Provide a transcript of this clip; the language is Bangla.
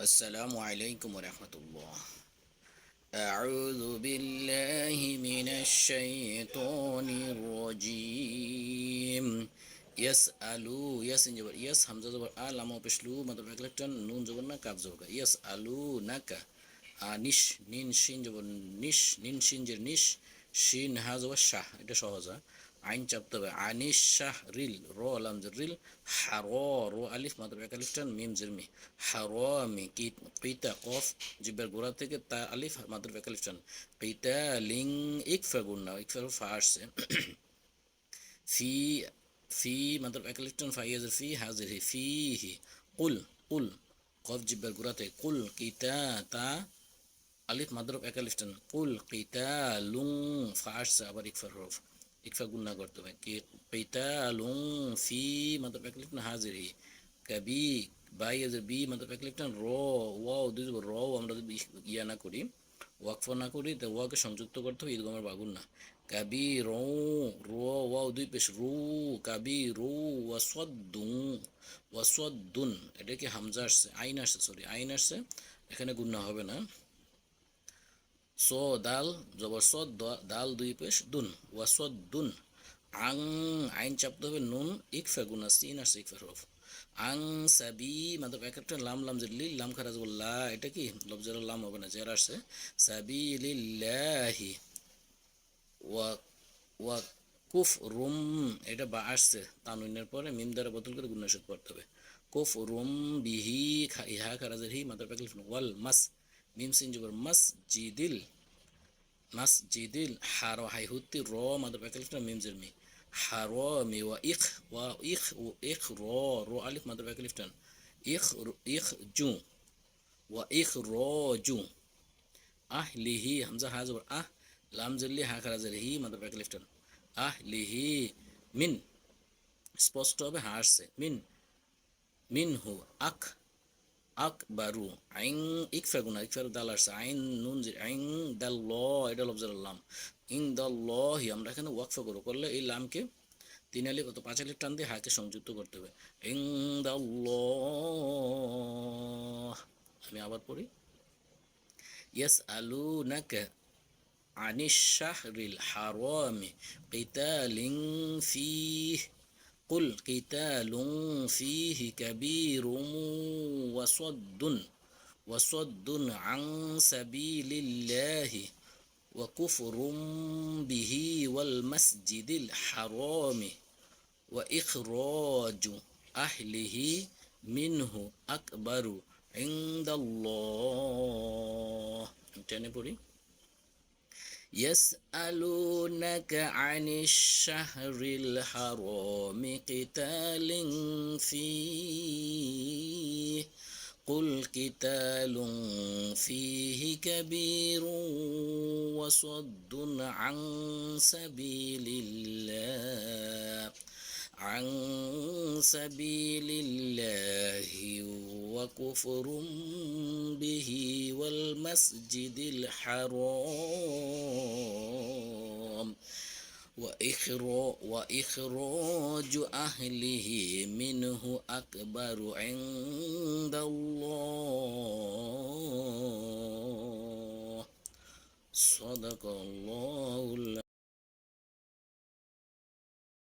السلام عليكم ورحمة الله أعوذ بالله من الشيطان الرجيم يسألوا يس جبر يس همزة جبر آل ما بشلو ما تبغى كلتن نون جبرنا كاب جبر يسألوا نك নিশ নিন শিন যাব নিশ নিন শিন যে নিশ শিন হা যাব শাহ এটা সহজ আইন চাপতে হবে আনিস শাহ রিল র আলাম রিল হার রো আলিফ মাত্র এক আলিফটান মিম জিরমি হার মি কিতা কফ জিব্বার গোড়া থেকে তা আলিফ মাত্র এক আলিফটান কিতা লিং ইকফা গুন্না ইকফা ফা আসছে ফি ফি মাত্র এক আলিফটান ফাইয়াজের ফি হাজির হি ফি হি কুল কুল কফ জিব্বার গোড়া থেকে কুল কিতা তা আলিফ মাদ্রব একালিফটান কুল কিতালুং ফা আসছে আবার ইকফার গুন্না করতে হবে কি কিতালুং ফি মাদ্রব একালিফটান হাজিরি কাবি বাই আজের বি মাদ্রব একালিফটান র ওয়াও দুই র আমরা যদি ইয়া না করি ওয়াকফ না করি তো ওয়াকে সংযুক্ত করতে হবে ঈদগমের বাগুন না কাবি রৌ রো ওয়াও দুই পেশ রু কাবি রু ওয়াসদ্দুং ওয়াসদ্দুন এটা কি হামজা আসছে আইন আসছে সরি আইন আসছে এখানে গুন্না হবে না সো দাল জবর সদ দাল দুই পেশ, দুন। ওয়াসদ দুন। আং, আইন চাপতে হবে, নুন ইকফা গুনা সিন আর ইকফা হরফ। আং, সাবি মানে এক একটা, লাম লাম যে লিল, লাম, খারাজ লা, এটা কি? লবজের লাম হবে না, জের আসছে। সাবি, লিল্লাহি। ওয়া ওয়া, কুফ, রুম, এটা বা আসছে তানুনের পরে মিম দ্বারা বদল করে গুণাশোধ পড়তে হবে। কুফ, রুম, বিহি ইহা, খারাজের হি মাদার প্যাকেল ওয়াল, মাস। মিম সিন জবর masjidil masjidil haro hay hutti ro madu pakalifna mim zirmi harami wa ikh wa ikh wa ikh ro ro alif madu pakaliftan ikh ikh ju wa ikh ro ju ahlihi hamza ha জবর আহ লাম জল্লি হা খারা জলি মadu pakaliftan ahlihi min স্পষ্ট হবে হা আসছে মিন মিনহু আখ আকবারু আইন ইকফা গুনা ইকফার দাল আসছে আইন নুন আইন দাল ল এটা লফজাল লাম ইন দাল ল হি আমরা এখানে ওয়াকফা করবো করলে এই লামকে তিন আলিফ অত পাঁচ আলিফ টান দিয়ে হাকে সংযুক্ত করতে হবে ইন দাল আমি আবার পড়ি ইয়াস আলু নাকা عن الشهر الحرام قتال فيه قل قتال فيه كبير وصد وصد عن سبيل الله وكفر به والمسجد الحرام وإخراج أهله منه أكبر عند الله. يسألونك عن الشهر الحرام قتال فيه. قل قتال فيه كبير وصد عن سبيل الله. عن سبيل الله. وكفر به والمسجد الحرام وإخراج أهله منه أكبر عند الله. صدق الله